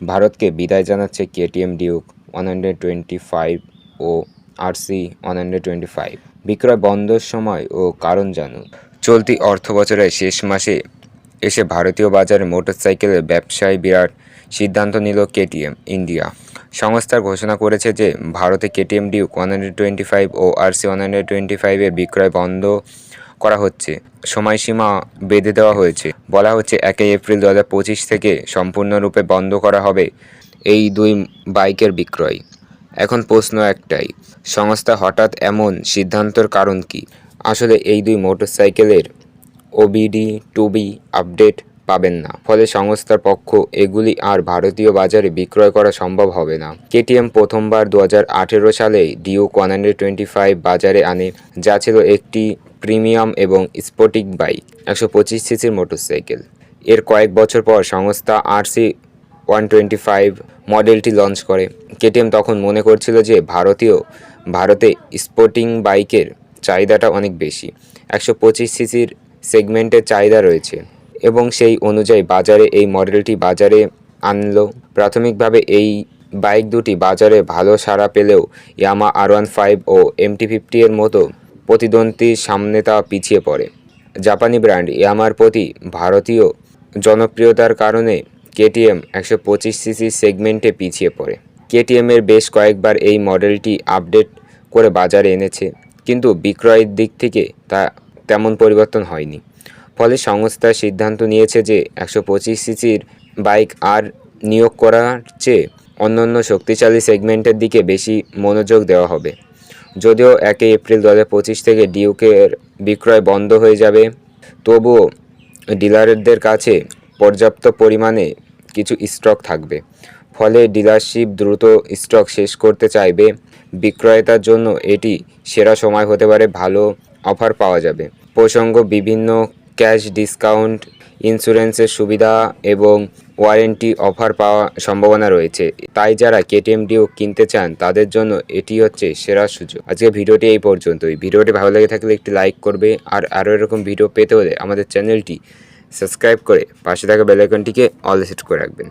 ভারতকে বিদায় জানাচ্ছে KTM Duke one hundred twenty five ও RC one hundred twenty five বিক্রয় বন্ধের সময় ও কারণ জানুন। চলতি অর্থ বছরের শেষ মাসে এসে ভারতীয় বাজারে মোটরসাইকেলের ব্যবসায় বিরাট সিদ্ধান্ত নিল কেটিএম ইন্ডিয়া। সংস্থার ঘোষণা করেছে যে, ভারতে KTM Duke one hundred twenty five ও আরসি ওয়ান হান্ড্রেড টোয়েন্টি ফাইভের বিক্রয় বন্ধ করা হচ্ছে। সময়সীমা বেঁধে দেওয়া হয়েছে। বলা হচ্ছে, একই এপ্রিল দু পঁচিশ থেকে সম্পূর্ণরূপে বন্ধ করা হবে এই দুই বাইকের বিক্রয়। এখন প্রশ্ন একটাই, সংস্থা হঠাৎ এমন সিদ্ধান্তর কারণ কি? আসলে এই দুই মোটরসাইকেলের ওবিডি টু বি আপডেট পাবেন না। ফলে সংস্থার পক্ষ এগুলি আর ভারতীয় বাজারে বিক্রয় করা সম্ভব হবে না। কেটিএম প্রথমবার দু হাজার আঠেরো সালে Duke one hundred twenty five বাজারে আনে, যা ছিল একটি প্রিমিয়াম এবং স্পোর্টিক বাইক, একশো পঁচিশ সিসির মোটরসাইকেল। এর কয়েক বছর পর সংস্থা আরসি ওয়ান টোয়েন্টি ফাইভ মডেলটি লঞ্চ করে। কেটিএম তখন মনে করছিল যে ভারতীয়, ভারতে স্পোর্টিং বাইকের চাহিদাটা অনেক বেশি। একশো পঁচিশ সিসির সেগমেন্টের চাহিদা রয়েছে। এবং সেই অনুযায়ী বাজারে এই মডেলটি বাজারে আনলো। প্রাথমিকভাবে এই বাইক দুটি বাজারে ভালো সাড়া পেলেও ইয়ামা আর ওয়ান ফাইভ ও এমটি ফিফটি এর মতো প্রতিদ্বন্দ্বীর সামনে তা পিছিয়ে পড়ে। জাপানি ব্র্যান্ড ইয়ামার প্রতি ভারতীয় জনপ্রিয়তার কারণে কেটিএম একশো পঁচিশ সিসি সেগমেন্টে পিছিয়ে পড়ে। কেটিএমের বেশ কয়েকবার এই মডেলটি আপডেট করে বাজারে এনেছে, কিন্তু বিক্রয়ের দিক থেকে তা তেমন পরিবর্তন হয়নি। ফলে সংস্থা সিদ্ধান্ত নিয়েছে যে একশো পঁচিশ সিসির বাইক আর নিয়োগ করার চেয়ে অন্যান্য শক্তিশালী সেগমেন্টের দিকে বেশি মনোযোগ দেওয়া হবে। যদিও একই এপ্রিল দু পঁচিশ থেকে ডিউকের বিক্রয় বন্ধ হয়ে যাবে, তবুও ডিলারদের কাছে পর্যাপ্ত পরিমাণে কিছু স্টক থাকবে। ফলে ডিলারশিপ দ্রুত স্টক শেষ করতে চাইবে। বিক্রয়তার জন্য এটি সেরা সময় হতে পারে, ভালো অফার পাওয়া যাবে। প্রসঙ্গ বিভিন্ন ক্যাশ ডিসকাউন্ট, ইন্স্যুরেন্সের সুবিধা এবং ওয়ারেন্টি অফার পাওয়া সম্ভাবনা রয়েছে। তাই যারা কেটিএম ডিও কিনতে চান, তাদের জন্য এটি হচ্ছে সেরা সুযোগ। আজকে ভিডিওটি এই পর্যন্তই। ভিডিওটি ভালো লেগে থাকলে একটি লাইক করবে আর আরও এরকম ভিডিও পেতে হলে আমাদের চ্যানেলটি সাবস্ক্রাইব করে পাশে থাকা বেলাইকনটিকে অল সেট করে রাখবেন।